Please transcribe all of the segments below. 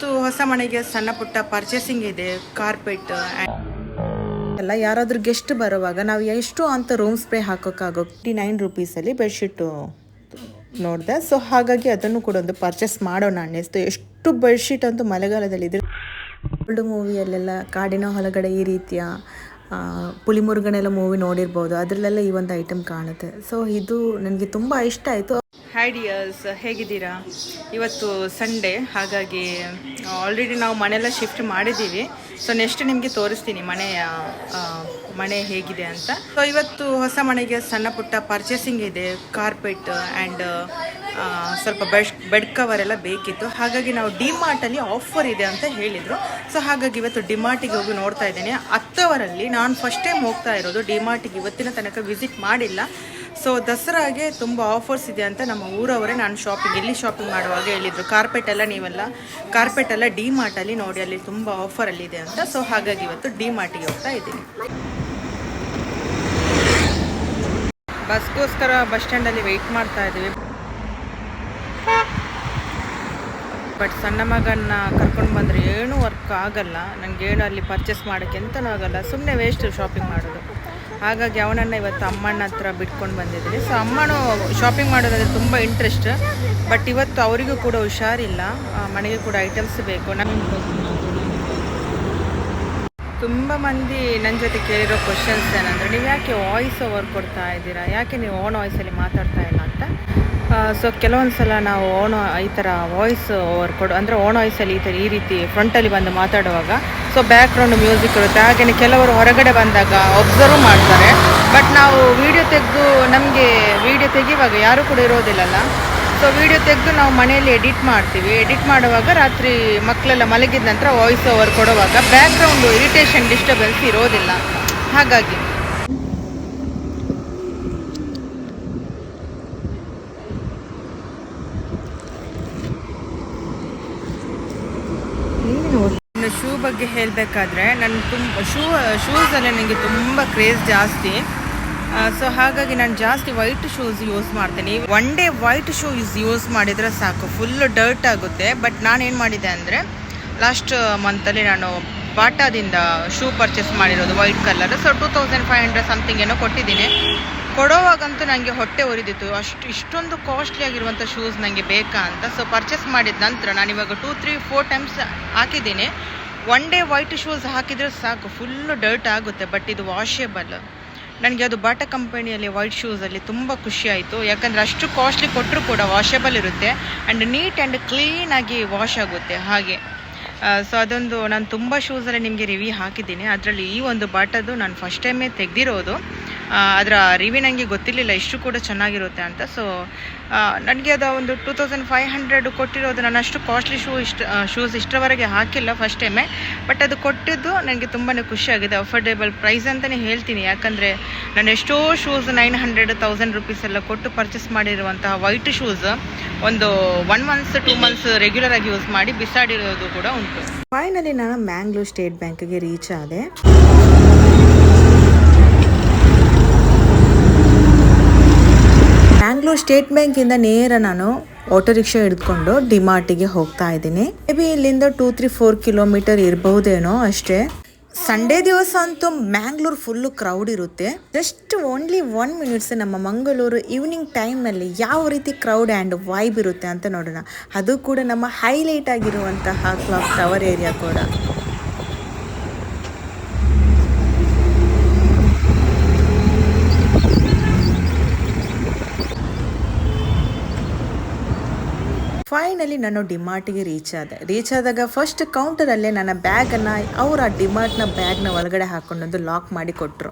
ಮತ್ತು ಹೊಸ ಮನೆಗೆ ಸಣ್ಣ ಪುಟ್ಟ ಪರ್ಚೇಸಿಂಗ್ ಇದೆ ಕಾರ್ಪೆಟ್ ಎಲ್ಲ ಯಾರಾದರೂ ಗೆಸ್ಟ್ ಬರುವಾಗ ನಾವು ಎಷ್ಟು ಅಂತ ರೂಮ್ ಸ್ಪ್ರೇ ಹಾಕೋಕ್ಕಾಗೋ ಫಿಫ್ಟಿ ನೈನ್ ರುಪೀಸಲ್ಲಿ ಬೆಡ್ಶೀಟು ನೋಡಿದೆ. ಸೊ ಹಾಗಾಗಿ ಅದನ್ನು ಕೂಡ ಒಂದು ಪರ್ಚೇಸ್ ಮಾಡೋಣ ಅನ್ನಿಸ್ತು. ಎಷ್ಟು ಬೆಡ್ಶೀಟ್ ಅಂತೂ ಮಳೆಗಾಲದಲ್ಲಿ ಇದ್ರೆ ಓಲ್ಡ್ ಮೂವಿಯಲ್ಲೆಲ್ಲ ಕಾಡಿನ ಹೊಲಗಡೆ ಈ ರೀತಿಯ ಪುಲಿಮುರುಗನೆಲ್ಲ ಮೂವಿ ನೋಡಿರ್ಬೋದು. ಅದರಲ್ಲೆಲ್ಲ ಈ ಒಂದು ಐಟಮ್ ಕಾಣುತ್ತೆ. ಸೊ ಇದು ನನಗೆ ತುಂಬ ಇಷ್ಟ ಆಯಿತು. ಹಾಯ್ ಡಿಯರ್ಸ್ ಹೇಗಿದ್ದೀರಾ? ಇವತ್ತು ಸಂಡೇ ಹಾಗಾಗಿ ಆಲ್ರೆಡಿ ನಾವು ಮನೆಯೆಲ್ಲ ಶಿಫ್ಟ್ ಮಾಡಿದ್ದೀವಿ. ಸೊ ನೆಕ್ಸ್ಟ್ ನಿಮಗೆ ತೋರಿಸ್ತೀನಿ ಮನೆಯ ಮನೆ ಹೇಗಿದೆ ಅಂತ. ಸೊ ಇವತ್ತು ಹೊಸ ಮನೆಗೆ ಸಣ್ಣ ಪುಟ್ಟ ಪರ್ಚೇಸಿಂಗ್ ಇದೆ. ಕಾರ್ಪೆಟ್ ಆ್ಯಂಡ್ ಸ್ವಲ್ಪ ಬೆಡ್ ಬೆಡ್ ಕವರ್ ಎಲ್ಲ ಬೇಕಿತ್ತು. ಹಾಗಾಗಿ ನಾವು ಡಿಮಾರ್ಟಲ್ಲಿ ಆಫರ್ ಇದೆ ಅಂತ ಹೇಳಿದರು. ಸೊ ಹಾಗಾಗಿ ಇವತ್ತು ಡಿಮಾರ್ಟಿಗೆ ಹೋಗಿ ನೋಡ್ತಾ ಇದ್ದೇನೆ. ಹತ್ತವರಲ್ಲಿ ನಾನು ಫಸ್ಟ್ ಟೈಮ್ ಹೋಗ್ತಾ ಇರೋದು ಡಿಮಾರ್ಟಿಗೆ ಇವತ್ತಿನ ತನಕ ವಿಸಿಟ್ ಮಾಡಿಲ್ಲ. ಸೊ ದಸರಾಗೆ ತುಂಬ ಆಫರ್ಸ್ ಇದೆ ಅಂತ ನಮ್ಮ ಊರವರೇ ನಾನು ಶಾಪಿಂಗ್ ಇಲ್ಲಿ ಶಾಪಿಂಗ್ ಮಾಡುವಾಗ ಹೇಳಿದರು. ಕಾರ್ಪೆಟ್ ಎಲ್ಲ ನೀವೆಲ್ಲ ಕಾರ್ಪೆಟ್ ಎಲ್ಲ ಡಿ ಮಾರ್ಟಲ್ಲಿ ನೋಡಿ, ಅಲ್ಲಿ ತುಂಬ ಆಫರಲ್ಲಿದೆ ಅಂತ. ಸೊ ಹಾಗಾಗಿ ಇವತ್ತು ಡಿ ಮಾರ್ಟಿಗೆ ಹೋಗ್ತಾ ಇದ್ದೀನಿ. ಬಸ್ಗೋಸ್ಕರ ಬಸ್ ಸ್ಟ್ಯಾಂಡಲ್ಲಿ ವೆಯ್ಟ್ ಮಾಡ್ತಾ ಇದ್ದೀವಿ ಬಟ್ ಸಣ್ಣ ಮಗನ್ನ ಕರ್ಕೊಂಡು ಬಂದರೆ ಏನೂ ವರ್ಕ್ ಆಗಲ್ಲ. ನನಗೆ ಏನು ಅಲ್ಲಿ ಪರ್ಚೇಸ್ ಮಾಡೋಕ್ಕೆ ಎಂತನೂ ಆಗಲ್ಲ. ಸುಮ್ಮನೆ ವೇಸ್ಟ್ ಶಾಪಿಂಗ್ ಮಾಡೋದು. ಹಾಗಾಗಿ ಅವನನ್ನು ಇವತ್ತು ಅಮ್ಮಣ್ಣ ಹತ್ರ ಬಿಟ್ಕೊಂಡು ಬಂದಿದ್ದೀನಿ ಸೊ ಅಮ್ಮನೂ ಶಾಪಿಂಗ್ ಮಾಡೋದಂದರೆ ತುಂಬ ಇಂಟ್ರೆಸ್ಟ್ ಬಟ್ ಇವತ್ತು ಅವರಿಗೂ ಕೂಡ ಹುಷಾರಿಲ್ಲ. ಮನೆಗೆ ಕೂಡ ಐಟಮ್ಸ್ ಬೇಕು. ನಾನು ತುಂಬ ಮಂದಿ ನನ್ನ ಜೊತೆ ಕೇಳಿರೋ ಕ್ವಶನ್ಸ್ ಏನಂದರೆ ನೀವು ಯಾಕೆ ವಾಯ್ಸ್ ಓವರ್ ಕೊಡ್ತಾ ಇದ್ದೀರಾ? ಯಾಕೆ ನೀವು ಓನ್ ವಾಯ್ಸಲ್ಲಿ ಮಾತಾಡ್ತಾ ಇಲ್ಲ ಅಂತ? ಸೊ ಕೆಲವೊಂದು ಸಲ ನಾವು ಓಣ, ಈ ಥರ ವಾಯ್ಸ್ ಓವರ್ ಕೊಡು, ಅಂದರೆ ಓನ್ ವಾಯ್ಸಲ್ಲಿ ಈ ಥರ ಈ ರೀತಿ ಫ್ರಂಟಲ್ಲಿ ಬಂದು ಮಾತಾಡುವಾಗ ಸೊ ಬ್ಯಾಕ್ಗ್ರೌಂಡ್ ಮ್ಯೂಸಿಕ್ ಇರುತ್ತೆ. ಹಾಗೆಯೇ ಕೆಲವರು ಹೊರಗಡೆ ಬಂದಾಗ ಒಬ್ಸರ್ವ್ ಮಾಡ್ತಾರೆ. ಬಟ್ ನಾವು ವಿಡಿಯೋ ತೆಗೆದು ನಮಗೆ ವಿಡಿಯೋ ತೆಗೆಯುವಾಗ ಯಾರೂ ಕೂಡ ಇರೋದಿಲ್ಲಲ್ಲ. ಸೊ ವಿಡಿಯೋ ತೆಗೆದು ನಾವು ಮನೆಯಲ್ಲಿ ಎಡಿಟ್ ಮಾಡ್ತೀವಿ. ಎಡಿಟ್ ಮಾಡುವಾಗ ರಾತ್ರಿ ಮಕ್ಕಳೆಲ್ಲ ಮಲಗಿದ ನಂತರ ವಾಯ್ಸ್ ಓವರ್ ಕೊಡುವಾಗ ಬ್ಯಾಕ್ಗ್ರೌಂಡು ಇರಿಟೇಷನ್ ಡಿಸ್ಟರ್ಬೆನ್ಸ್ ಇರೋದಿಲ್ಲ. ಹಾಗಾಗಿ ಇನ್ನು ಶೂ ಬಗ್ಗೆ ಹೇಳಬೇಕಾದ್ರೆ ನನ್ನ ತುಂಬ ಶೂ, ಶೂಸಲ್ಲೇ ನನಗೆ ತುಂಬ ಕ್ರೇಜ್ ಜಾಸ್ತಿ. ಸೊ ಹಾಗಾಗಿ ನಾನು ಜಾಸ್ತಿ ವೈಟ್ ಶೂಸ್ ಯೂಸ್ ಮಾಡ್ತೀನಿ. One day white shoes use ಮಾಡಿದರೆ ಸಾಕು. ಫುಲ್ಲು ಡರ್ಟ್ ಆಗುತ್ತೆ. ಬಟ್ ನಾನು ಏನು ಮಾಡಿದೆ ಅಂದರೆ ಲಾಸ್ಟ್ ಮಂತಲ್ಲಿ ನಾನು ಬಾಟಾದಿಂದ ಶೂ ಪರ್ಚೇಸ್ ಮಾಡಿರೋದು white colour so two thousand five hundred something ಏನೋ ಕೊಟ್ಟಿದ್ದೀನಿ. ಕೊಡೋವಾಗಂತೂ ನನಗೆ ಹೊಟ್ಟೆ ಉರಿದಿತ್ತು. ಅಷ್ಟು, ಇಷ್ಟೊಂದು ಕಾಸ್ಟ್ಲಿ ಆಗಿರುವಂಥ ಶೂಸ್ ನನಗೆ ಬೇಕಾ ಅಂತ. ಸೊ ಪರ್ಚೇಸ್ ಮಾಡಿದ ನಂತರ ನಾನು ಇವಾಗ ಟೂ ತ್ರೀ ಫೋರ್ ಟೈಮ್ಸ್ ಹಾಕಿದ್ದೀನಿ. ಒನ್ ಡೇ ವೈಟ್ ಶೂಸ್ ಹಾಕಿದರೆ ಸಾಕು ಫುಲ್ಲು ಡರ್ಟ್ ಆಗುತ್ತೆ ಬಟ್ ಇದು ವಾಷೇಬಲ್ ನನಗೆ ಅದು ಬಾಟಾ ಕಂಪನಿಯಲ್ಲಿ ವೈಟ್ ಶೂಸಲ್ಲಿ ತುಂಬ ಖುಷಿ ಆಯಿತು. ಯಾಕಂದರೆ ಅಷ್ಟು ಕಾಸ್ಟ್ಲಿ ಕೊಟ್ಟರು ಕೂಡ ವಾಷೇಬಲ್ ಇರುತ್ತೆ ಆ್ಯಂಡ್ ನೀಟ್ ಆ್ಯಂಡ್ ಕ್ಲೀನಾಗಿ ವಾಶ್ ಆಗುತ್ತೆ ಹಾಗೆ. ಸೊ ಅದೊಂದು, ನಾನು ತುಂಬ ಶೂಸಲ್ಲಿ ನಿಮಗೆ ರಿವ್ಯೂ ಹಾಕಿದ್ದೀನಿ. ಅದರಲ್ಲಿ ಈ ಒಂದು ಬಾಟದು ನಾನು ಫಸ್ಟ್ ಟೈಮೇ ತೆಗೆದಿರೋದು. ಅದರ ರಿವ್ಯೂ ನನಗೆ ಗೊತ್ತಿರಲಿಲ್ಲ, ಇಷ್ಟು ಕೂಡ ಚೆನ್ನಾಗಿರುತ್ತೆ ಅಂತ. ಸೊ ನನಗೆ ಅದು ಒಂದು ಟೂ ತೌಸಂಡ್ ಫೈವ್ ಹಂಡ್ರೆಡ್ ಕೊಟ್ಟಿರೋದು ನಾನು ಅಷ್ಟು ಕಾಸ್ಟ್ಲಿ ಶೂ ಇಷ್ಟ ಶೂಸ್ ಇಷ್ಟರವರೆಗೆ ಹಾಕಿಲ್ಲ ಫಸ್ಟ್ ಟೈಮೇ ಬಟ್ ಅದು ಕೊಟ್ಟಿದ್ದು ನನಗೆ ತುಂಬಾ ಖುಷಿಯಾಗಿದೆ ಅಫೋರ್ಡೇಬಲ್ ಪ್ರೈಸ್ ಅಂತಲೇ ಹೇಳ್ತೀನಿ. ಯಾಕಂದರೆ ನಾನು ಎಷ್ಟೋ shoes nine hundred thousand rupees ಎಲ್ಲ ಕೊಟ್ಟು ಪರ್ಚೇಸ್ ಮಾಡಿರುವಂತಹ ವೈಟ್ ಶೂಸ್ ಒಂದು one months two months regular ಆಗಿ ಯೂಸ್ ಮಾಡಿ ಬಿಸಾಡಿರೋದು ಕೂಡ ಉಂಟು. ಫೈನಲಿ ನಾನು ಮ್ಯಾಂಗ್ಳೂರ್ ಸ್ಟೇಟ್ ಬ್ಯಾಂಕ್ಗೆ ರೀಚ್ ಆದೆ. ಮ್ಯಾಂಗ್ಳೂರ್ ಸ್ಟೇಟ್ ಬ್ಯಾಂಕಿಂದ ನೇರ ನಾನು ಆಟೋ ರಿಕ್ಷಾ ಹಿಡ್ಕೊಂಡು ಡಿಮಾರ್ಟಿಗೆ ಹೋಗ್ತಾ ಇದ್ದೀನಿ. ಮೇ ಬಿ ಇಲ್ಲಿಂದ ಟೂ ತ್ರೀ ಫೋರ್ ಕಿಲೋಮೀಟರ್ ಇರಬಹುದೇನೋ ಅಷ್ಟೇ. ಸಂಡೇ ದಿವಸ ಅಂತೂ ಮ್ಯಾಂಗ್ಳೂರ್ ಫುಲ್ಲು ಕ್ರೌಡ್ ಇರುತ್ತೆ. ಜಸ್ಟ್ ಓನ್ಲಿ ಒನ್ ಮಿನಿಟ್ಸ್ ನಮ್ಮ ಮಂಗಳೂರು ಈವ್ನಿಂಗ್ ಟೈಮಲ್ಲಿ ಯಾವ ರೀತಿ ಕ್ರೌಡ್ ಆ್ಯಂಡ್ ವೈಬ್ ಇರುತ್ತೆ ಅಂತ ನೋಡೋಣ. ಅದು ಕೂಡ ನಮ್ಮ ಹೈಲೈಟ್ ಆಗಿರುವಂತಹ ಕ್ಲಾಕ್ ಟವರ್ ಏರಿಯಾ ಕೂಡ. ಫೈನಲಿ ನಾನು ಡಿಮಾರ್ಟಿಗೆ ರೀಚ್ ಆದೆ. ರೀಚ್ ಆದಾಗ ಫಸ್ಟ್ ಕೌಂಟರಲ್ಲೇ ನನ್ನ ಬ್ಯಾಗನ್ನು ಅವರು ಆ ಡಿಮಾರ್ಟ್ನ ಬ್ಯಾಗ್ನ ಒಳಗಡೆ ಹಾಕೊಂಡೊಂದು ಲಾಕ್ ಮಾಡಿ ಕೊಟ್ಟರು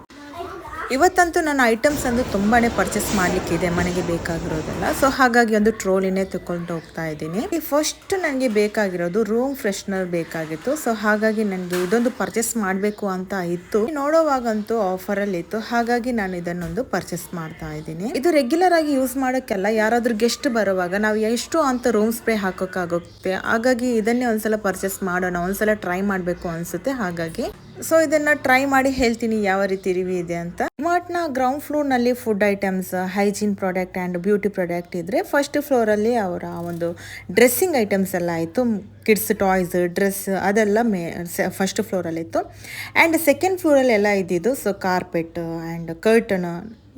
ಇವತ್ತಂತೂ ನನ್ನ ಐಟಮ್ಸ್ ಅಂದು ತುಂಬಾ ಪರ್ಚೇಸ್ ಮಾಡಲಿಕ್ಕೆ ಇದೆ, ಮನೆಗೆ ಬೇಕಾಗಿರೋದೆಲ್ಲ. ಸೊ ಹಾಗಾಗಿ ಒಂದು ಟ್ರೋಲಿನೇ ತಗೊಂಡು ಹೋಗ್ತಾ ಇದ್ದೀನಿ. ಫಸ್ಟ್ ನನಗೆ ಬೇಕಾಗಿರೋದು ರೂಮ್ ಫ್ರೆಶ್ನರ್ ಬೇಕಾಗಿತ್ತು. ಸೊ ಹಾಗಾಗಿ ನನಗೆ ಇದೊಂದು ಪರ್ಚೇಸ್ ಮಾಡಬೇಕು ಅಂತ ಇತ್ತು. ನೋಡೋವಾಗಂತೂ ಆಫರಲ್ಲಿ ಇತ್ತು ಹಾಗಾಗಿ ನಾನು ಇದನ್ನೊಂದು ಪರ್ಚೇಸ್ ಮಾಡ್ತಾ ಇದ್ದೀನಿ. ಇದು ರೆಗ್ಯುಲರ್ ಆಗಿ ಯೂಸ್ ಮಾಡೋಕ್ಕೆಲ್ಲ ಯಾರಾದ್ರೂ ಗೆಸ್ಟ್ ಬರುವಾಗ ನಾವು ಎಷ್ಟು ಅಂತ ರೂಮ್ ಸ್ಪ್ರೇ ಹಾಕೋಕ್ಕಾಗುತ್ತೆ? ಹಾಗಾಗಿ ಇದನ್ನೇ ಒಂದ್ಸಲ ಪರ್ಚೇಸ್ ಮಾಡೋಣ, ಒಂದ್ಸಲ ಟ್ರೈ ಮಾಡಬೇಕು ಅನ್ಸುತ್ತೆ. ಹಾಗಾಗಿ ಸೊ ಇದನ್ನ ಟ್ರೈ ಮಾಡಿ ಹೇಳ್ತೀನಿ ಯಾವ ರೀತಿ ರಿವ್ಯೂ ಇದೆ ಅಂತ. ನ ground ಫ್ಲೋರ್ನಲ್ಲಿ food items hygiene product and beauty product ಇದ್ರೆ ಫಸ್ಟ್ ಫ್ಲೋರ್ ಅಲ್ಲಿ ಅವರ ಒಂದು ಡ್ರೆಸ್ಸಿಂಗ್ ಐಟಮ್ಸ್ ಎಲ್ಲ ಇತ್ತು ಕಿಡ್ಸ್ ಟಾಯ್ಸ್ ಡ್ರೆಸ್ ಅದೆಲ್ಲ ಮೇ ಫಸ್ಟ್ ಇತ್ತು. ಆ್ಯಂಡ್ ಸೆಕೆಂಡ್ ಫ್ಲೋರಲ್ಲಿ ಎಲ್ಲ ಇದ್ದಿದ್ದು ಸೊ ಕಾರ್ಪೆಟ್ ಆ್ಯಂಡ್ ಕರ್ಟನ್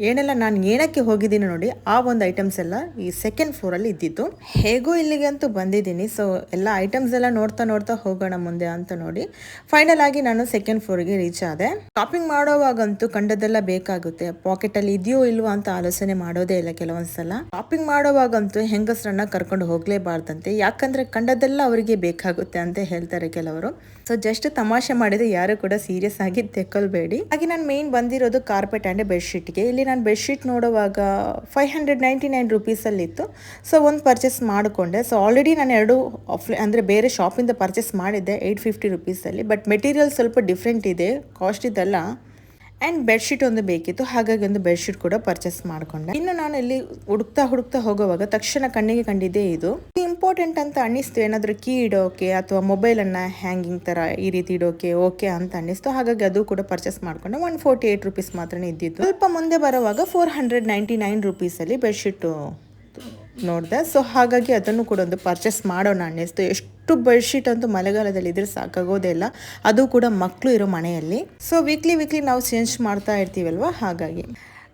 ಏನೆಲ್ಲ ನಾನು ಏನಕ್ಕೆ ಹೋಗಿದ್ದೀನಿ ನೋಡಿ, ಆ ಒಂದು ಐಟಮ್ಸ್ ಎಲ್ಲ ಈ ಸೆಕೆಂಡ್ ಫ್ಲೋರಲ್ಲಿ ಇದ್ದಿತ್ತು ಹೇಗೋ ಇಲ್ಲಿಗೆ ಅಂತೂ ಬಂದಿದ್ದೀನಿ. ಸೊ ಎಲ್ಲ ಐಟಮ್ಸ್ ಎಲ್ಲ ನೋಡ್ತಾ ನೋಡ್ತಾ ಹೋಗೋಣ ಮುಂದೆ ಅಂತ ನೋಡಿ ಫೈನಲ್ ಆಗಿ ನಾನು ಸೆಕೆಂಡ್ ಫ್ಲೋರ್ಗೆ ರೀಚ್ ಆದೆ. ಶಾಪಿಂಗ್ ಮಾಡೋವಾಗಂತೂ ಕಂಡದೆಲ್ಲ ಬೇಕಾಗುತ್ತೆ. ಪಾಕೆಟಲ್ಲಿ ಇದೆಯೋ ಇಲ್ವೋ ಅಂತ ಆಲೋಚನೆ ಮಾಡೋದೇ ಇಲ್ಲ ಕೆಲವೊಂದ್ಸಲ. ಶಾಪಿಂಗ್ ಮಾಡೋವಾಗಂತೂ ಹೆಂಗಸರನ್ನ ಕರ್ಕೊಂಡು ಹೋಗಲೇಬಾರ್ದಂತೆ. ಯಾಕಂದ್ರೆ ಕಂಡದೆಲ್ಲ ಅವರಿಗೆ ಬೇಕಾಗುತ್ತೆ ಅಂತ ಹೇಳ್ತಾರೆ ಕೆಲವರು. ಸೊ ಜಸ್ಟ್ ತಮಾಷೆ ಮಾಡಿದ್ರೆ ಯಾರು ಕೂಡ ಸೀರಿಯಸ್ ಆಗಿ ತೆಕ್ಕಲ್ಬೇಡಿ ಹಾಗೆ ನಾನು ಮೇನ್ ಬಂದಿರೋದು ಕಾರ್ಪೆಟ್ ಆ್ಯಂಡ್ ಬೆಡ್ಶೀಟ್ಗೆ ಇಲ್ಲಿ ನಾನು ಬೆಡ್ಶೀಟ್ ನೋಡುವಾಗ ಫೈವ್ ಹಂಡ್ರೆಡ್ ನೈಂಟಿ ನೈನ್ ರುಪೀಸಲ್ಲಿತ್ತು ಸೊ ಒಂದು ಪರ್ಚೇಸ್ ಮಾಡಿಕೊಂಡೆ. ಸೊ ಆಲ್ರೆಡಿ ನಾನು ಎರಡು ಆಫ್ಲೈ ಅಂದರೆ ಬೇರೆ ಶಾಪಿಂದ ಪರ್ಚೇಸ್ ಮಾಡಿದ್ದೆ ಏಯ್ಟ್ ಫಿಫ್ಟಿ ರುಪೀಸಲ್ಲಿ ಬಟ್ ಮೆಟೀರಿಯಲ್ ಸ್ವಲ್ಪ ಡಿಫ್ರೆಂಟ್ ಇದೆ ಕಾಸ್ಟ್ ಇದೆಲ್ಲ. ಆ್ಯಂಡ್ ಬೆಡ್ಶೀಟ್ ಒಂದು ಬೇಕಿತ್ತು. ಹಾಗಾಗಿ ಒಂದು ಬೆಡ್ಶೀಟ್ ಕೂಡ ಪರ್ಚೇಸ್ ಮಾಡಿಕೊಂಡೆ. ಇನ್ನು ನಾನು ಇಲ್ಲಿ ಹುಡುಕ್ತಾ ಹುಡುಕ್ತಾ ಹೋಗುವಾಗ ತಕ್ಷಣ ಕಣ್ಣಿಗೆ ಕಂಡಿದ್ದೇ ಇದು. ಇಂಪಾರ್ಟೆಂಟ್ ಅಂತ ಅನ್ನಿಸ್ತು. ಏನಾದರೂ ಕೀ ಇಡೋಕೆ ಅಥವಾ ಮೊಬೈಲನ್ನು ಹ್ಯಾಂಗಿಂಗ್ ಥರ ಈ ರೀತಿ ಇಡೋಕೆ ಓಕೆ ಅಂತ ಅನ್ನಿಸ್ತು. ಹಾಗಾಗಿ ಅದು ಕೂಡ ಪರ್ಚೇಸ್ ಮಾಡಿಕೊಂಡೆ. ಒನ್ ಫೋರ್ಟಿ ಏಯ್ಟ್ ರುಪೀಸ್ ಮಾತ್ರ ಇದ್ದಿತ್ತು. ಸ್ವಲ್ಪ ಮುಂದೆ ಬರುವಾಗ ಫೋರ್ ಹಂಡ್ರೆಡ್ ನೈಂಟಿ ನೈನ್ ರುಪೀಸಲ್ಲಿ ಬೆಡ್ಶೀಟು ನೋಡಿದೆ. ಸೊ ಹಾಗಾಗಿ ಅದನ್ನು ಕೂಡ ಒಂದು ಪರ್ಚೇಸ್ ಮಾಡೋಣ ಅನ್ನಿಸ್ತು. ಎಷ್ಟು ಬೆಡ್ಶೀಟ್ ಅಂತೂ ಮಳೆಗಾಲದಲ್ಲಿ ಇದ್ರೆ ಸಾಕಾಗೋದೇ ಇಲ್ಲ. ಅದು ಕೂಡ ಮಕ್ಕಳು ಇರೋ ಮನೆಯಲ್ಲಿ. ಸೊ ವೀಕ್ಲಿ ವೀಕ್ಲಿ ನಾವು ಚೇಂಜ್ ಮಾಡ್ತಾ ಇರ್ತೀವಲ್ವ? ಹಾಗಾಗಿ.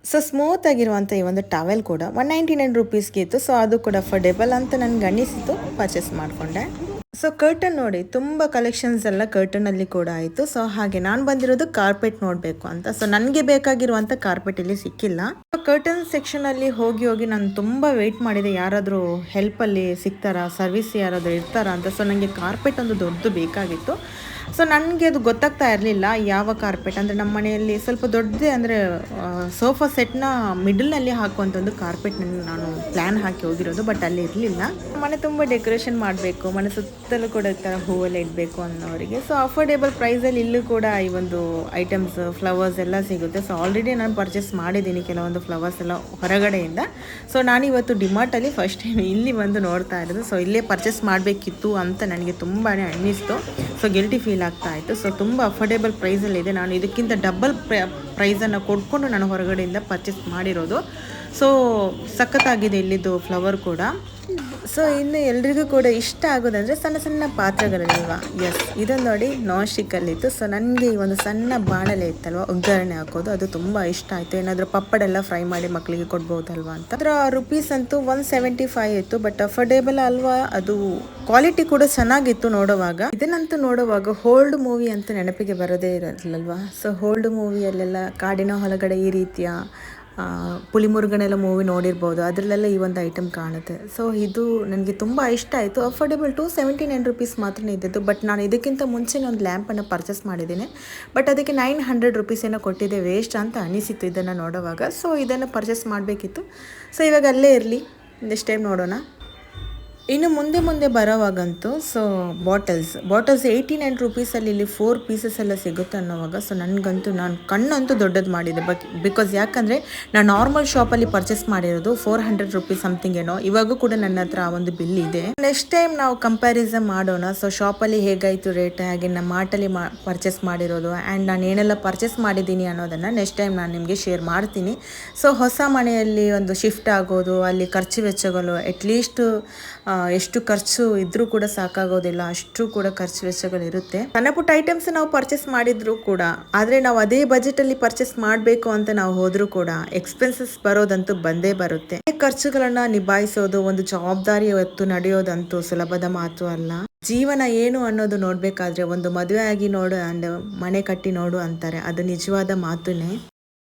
ಸೊ ಸ್ಮೂತ್ ಆಗಿರುವಂಥ ಈ ಒಂದು ಟವೆಲ್ ಕೂಡ ಒನ್ ನೈಂಟಿ ನೈನ್ ರುಪೀಸ್ಗೆ ಇತ್ತು. ಸೊ ಅದು ಕೂಡ ಅಫರ್ಡೆಬಲ್ ಅಂತ ನನಗೆ ಅನ್ನಿಸಿತು. ಪರ್ಚೇಸ್ ಮಾಡಿಕೊಂಡೆ. ಸೊ ಕರ್ಟನ್ ನೋಡಿ, ತುಂಬ ಕಲೆಕ್ಷನ್ಸ್ ಎಲ್ಲ ಕರ್ಟನಲ್ಲಿ ಕೂಡ ಆಯಿತು. ಸೊ ಹಾಗೆ ನಾನು ಬಂದಿರೋದು ಕಾರ್ಪೆಟ್ ನೋಡಬೇಕು ಅಂತ. ಸೊ ನನಗೆ ಬೇಕಾಗಿರುವಂಥ ಕಾರ್ಪೆಟ್ ಇಲ್ಲಿ ಸಿಕ್ಕಿಲ್ಲ. ಕರ್ಟನ್ ಸೆಕ್ಷನಲ್ಲಿ ಹೋಗಿ ಹೋಗಿ ನಾನು ತುಂಬ ವೆಯ್ಟ್ ಮಾಡಿದೆ. ಯಾರಾದರೂ ಹೆಲ್ಪಲ್ಲಿ ಸಿಗ್ತಾರಾ? ಸರ್ವಿಸ್ ಯಾರಾದರೂ ಇರ್ತಾರಾ ಅಂತ. ಸೊ ನನಗೆ ಕಾರ್ಪೆಟ್ ಒಂದು ದೊಡ್ಡದು ಬೇಕಾಗಿತ್ತು. ಸೊ ನನಗೆ ಅದು ಗೊತ್ತಾಗ್ತಾ ಇರಲಿಲ್ಲ ಯಾವ ಕಾರ್ಪೆಟ್ ಅಂದರೆ ನಮ್ಮ ಮನೆಯಲ್ಲಿ ಸ್ವಲ್ಪ ದೊಡ್ಡದೇ, ಅಂದರೆ ಸೋಫಾ ಸೆಟ್ನ ಮಿಡಲ್ನಲ್ಲಿ ಹಾಕುವಂಥ ಒಂದು ಕಾರ್ಪೆಟ್ ನಾನು ಪ್ಲ್ಯಾನ್ ಹಾಕಿ ಹೋಗಿರೋದು ಬಟ್ ಅಲ್ಲಿ ಇರಲಿಲ್ಲ. ಮನೆ ತುಂಬ ಡೆಕೋರೇಷನ್ ಮಾಡಬೇಕು, ಮನೆ ಸುತ್ತಲೂ ಕೂಡ ಈ ಥರ ಹೂವೆಲ್ಲ ಇಡಬೇಕು ಅನ್ನೋರಿಗೆ. ಸೊ ಅಫೋರ್ಡೇಬಲ್ ಪ್ರೈಸಲ್ಲಿ ಇಲ್ಲೂ ಕೂಡ ಈ ಒಂದು ಐಟಮ್ಸ್ ಫ್ಲವರ್ಸ್ ಎಲ್ಲ ಸಿಗುತ್ತೆ. ಸೊ ಆಲ್ರೆಡಿ ನಾನು ಪರ್ಚೇಸ್ ಮಾಡಿದ್ದೀನಿ ಕೆಲವೊಂದು ಫ್ಲವರ್ಸ್ ಎಲ್ಲ ಹೊರಗಡೆಯಿಂದ. ಸೊ ನಾನು ಇವತ್ತು ಡಿಮಾರ್ಟಲ್ಲಿ ಫಸ್ಟ್ ಟೈಮ್ ಇಲ್ಲಿ ಬಂದು ನೋಡ್ತಾ ಇರೋದು. ಸೊ ಇಲ್ಲೇ ಪರ್ಚೇಸ್ ಮಾಡಬೇಕಿತ್ತು ಅಂತ ನನಗೆ ತುಂಬಾ ಅನ್ನಿಸ್ತು. ಸೊ ಗಿಲ್ಟಿ ಫೀಲ್ ಆಗ್ತಾ ಇತ್ತು. ಸೊ ತುಂಬ ಅಫೋರ್ಡೆಬಲ್ ಪ್ರೈಸಲ್ಲಿದೆ ನಾನು ಇದಕ್ಕಿಂತ ಡಬಲ್ ಪ್ರೈಸನ್ನು ಕೊಟ್ಕೊಂಡು ನಾನು ಹೊರಗಡೆಯಿಂದ ಪರ್ಚೇಸ್ ಮಾಡಿರೋದು. ಸೊ ಸಖತ್ತಾಗಿದೆ ಇಲ್ಲಿದ್ದು ಫ್ಲವರ್ ಕೂಡ. ಸೊ ಇನ್ನು ಎಲ್ರಿಗೂ ಕೂಡ ಇಷ್ಟ ಆಗೋದಂದರೆ ಸಣ್ಣ ಸಣ್ಣ ಪಾತ್ರೆಗಳಲ್ವಾ ಎಸ್ ಇದನ್ನು ನೋಡಿ ನಾನ್ ಸೊ ನನಗೆ ಈ ಒಂದು ಸಣ್ಣ ಬಾಣಲೆ ಇತ್ತಲ್ವ, ಒಗ್ಗರಣೆ ಹಾಕೋದು, ಅದು ತುಂಬ ಇಷ್ಟ ಆಯಿತು. ಏನಾದರೂ ಪಪ್ಪಡೆಲ್ಲ ಫ್ರೈ ಮಾಡಿ ಮಕ್ಕಳಿಗೆ ಕೊಡ್ಬೋದಲ್ವಾ ಅಂತ. ಅದರ ರುಪೀಸ್ ಅಂತೂ ಒನ್ ಸೆವೆಂಟಿ ಫೈವ್ ಇತ್ತು ಬಟ್ ಅಫರ್ಡೇಬಲ್ ಅಲ್ವಾ, ಅದು ಕ್ವಾಲಿಟಿ ಕೂಡ ಚೆನ್ನಾಗಿತ್ತು ನೋಡುವಾಗ. ಇದನ್ನಂತೂ ನೋಡುವಾಗ ಹೋಲ್ಡ್ ಮೂವಿ ಅಂತ ನೆನಪಿಗೆ ಬರೋದೇ ಇರೋದಿಲ್ಲಲ್ವಾ ಸೊ ಹೋಲ್ಡ್ ಮೂವಿಯಲ್ಲೆಲ್ಲ ಕಾಡಿನ ಹೊಲಗಡೆ ಈ ರೀತಿಯ ಪುಲಿಮುರುಗನೆಲ್ಲ ಮೂವಿ ನೋಡಿರ್ಬೋದು. ಅದರಲ್ಲೆಲ್ಲ ಈ ಒಂದು ಐಟಮ್ ಕಾಣುತ್ತೆ. ಸೊ ಇದು ನನಗೆ ತುಂಬ ಇಷ್ಟ ಆಯಿತು. Affordable two seventy nine rupees ಮಾತ್ರ ಇದ್ದಿದ್ದು ಬಟ್ ನಾನು ಇದಕ್ಕಿಂತ ಮುಂಚೆ ಒಂದು ಲ್ಯಾಂಪನ್ನು ಪರ್ಚೇಸ್ ಮಾಡಿದ್ದೀನಿ. ಬಟ್ ಅದಕ್ಕೆ ನೈನ್ ಹಂಡ್ರೆಡ್ ರುಪೀಸ್ ಏನೋ ಕೊಟ್ಟಿದ್ದೆ ವೇಸ್ಟ್ ಅಂತ ಅನಿಸಿತ್ತು ಇದನ್ನು ನೋಡುವಾಗ. ಸೊ ಇದನ್ನು ಪರ್ಚೇಸ್ ಮಾಡಬೇಕಿತ್ತು. ಸೊ ಇವಾಗ ಅಲ್ಲೇ ಇರಲಿ. ನೆಕ್ಸ್ಟ್ ಟೈಮ್ ನೋಡೋಣ. ಇನ್ನು ಮುಂದೆ ಮುಂದೆ ಬರೋವಾಗಂತೂ so bottles bottles eighty nine ರುಪೀಸಲ್ಲಿ ಇಲ್ಲಿ ಫೋರ್ ಪೀಸಸ್ ಎಲ್ಲ ಸಿಗುತ್ತೆ ಅನ್ನೋವಾಗ ಸೊ ನನಗಂತೂ, ನಾನು ಕಣ್ಣಂತೂ ದೊಡ್ಡದು ಮಾಡಿದೆ. ಬಟ್ ಬಿಕಾಸ್ ಯಾಕಂದರೆ, ನಾನು ನಾರ್ಮಲ್ ಶಾಪಲ್ಲಿ ಪರ್ಚೇಸ್ ಮಾಡಿರೋದು ಫೋರ್ ಹಂಡ್ರೆಡ್ ರುಪೀಸ್ ಸಮಥಿಂಗ್ ಏನೋ, ಇವಾಗೂ ಕೂಡ ನನ್ನ ಹತ್ರ ಆ ಒಂದು ಬಿಲ್ ಇದೆ. ನೆಕ್ಸ್ಟ್ ಟೈಮ್ ನಾವು ಕಂಪ್ಯಾರಿಸನ್ ಮಾಡೋಣ ಸೊ ಶಾಪಲ್ಲಿ ಹೇಗಾಯಿತು ರೇಟ್ ಹಾಗೆ ನಮ್ಮ ಮಾರ್ಟಲ್ಲಿ ಮಾ ಪರ್ಚೇಸ್ ಮಾಡಿರೋದು ಆ್ಯಂಡ್ ನಾನು ಏನೆಲ್ಲ ಪರ್ಚೇಸ್ ಮಾಡಿದ್ದೀನಿ ಅನ್ನೋದನ್ನು ನೆಕ್ಸ್ಟ್ ಟೈಮ್ ನಾನು ನಿಮಗೆ ಶೇರ್ ಮಾಡ್ತೀನಿ. ಸೊ ಹೊಸ ಮನೆಯಲ್ಲಿ ಒಂದು ಶಿಫ್ಟ್ ಆಗೋದು, ಅಲ್ಲಿ ಖರ್ಚು ವೆಚ್ಚಗಳು ಅಟ್ಲೀಸ್ಟ್ ಎಷ್ಟು ಖರ್ಚು ಇದ್ರೂ ಕೂಡ ಸಾಕಾಗೋದಿಲ್ಲ, ಅಷ್ಟು ಕೂಡ ಖರ್ಚು ವೆಚ್ಚಗಳು ಇರುತ್ತೆ ಸಣ್ಣ ಪುಟ್ಟ ಐಟಮ್ಸ್ ನಾವು ಪರ್ಚೇಸ್ ಮಾಡಿದ್ರು ಕೂಡ, ಆದರೆ ನಾವು ಅದೇ ಬಜೆಟ್ ಅಲ್ಲಿ ಪರ್ಚೇಸ್ ಮಾಡಬೇಕು ಅಂತ ನಾವು ಹೋದ್ರೂ ಕೂಡ ಎಕ್ಸ್ಪೆನ್ಸಸ್ ಬರೋದಂತೂ ಬಂದೇ ಬರುತ್ತೆ. ಖರ್ಚುಗಳನ್ನ ನಿಭಾಯಿಸೋದು ಒಂದು ಜವಾಬ್ದಾರಿ ಹೊತ್ತು ನಡೆಯೋದಂತೂ ಸುಲಭದ ಮಾತು ಅಲ್ಲ. ಜೀವನ ಏನು ಅನ್ನೋದು ನೋಡ್ಬೇಕಾದ್ರೆ ಒಂದು ಮದುವೆ ಆಗಿ ನೋಡು ಅಂಡ್ ಮನೆ ಕಟ್ಟಿ ನೋಡು ಅಂತಾರೆ. ಅದು ನಿಜವಾದ ಮಾತುನೇ.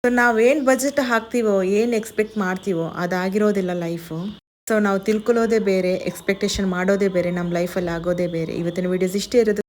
ಸೊ ನಾವೇನು ಬಜೆಟ್ ಹಾಕ್ತೀವೋ, ಏನು ಎಕ್ಸ್ಪೆಕ್ಟ್ ಮಾಡ್ತೀವೋ, ಅದಾಗಿರೋದಿಲ್ಲ ಲೈಫು ಸೊ ನಾವು ತಿಳ್ಕೊಳ್ಳೋದೇ ಬೇರೆ ಎಕ್ಸ್ಪೆಕ್ಟೇಷನ್ ಮಾಡೋದೇ ಬೇರೆ, ನಮ್ಮ ಲೈಫಲ್ಲಿ ಆಗೋದೇ ಬೇರೆ. ಇವತ್ತಿನ ವೀಡಿಯೋಸ್ ಇಷ್ಟೇ ಇರೋದು.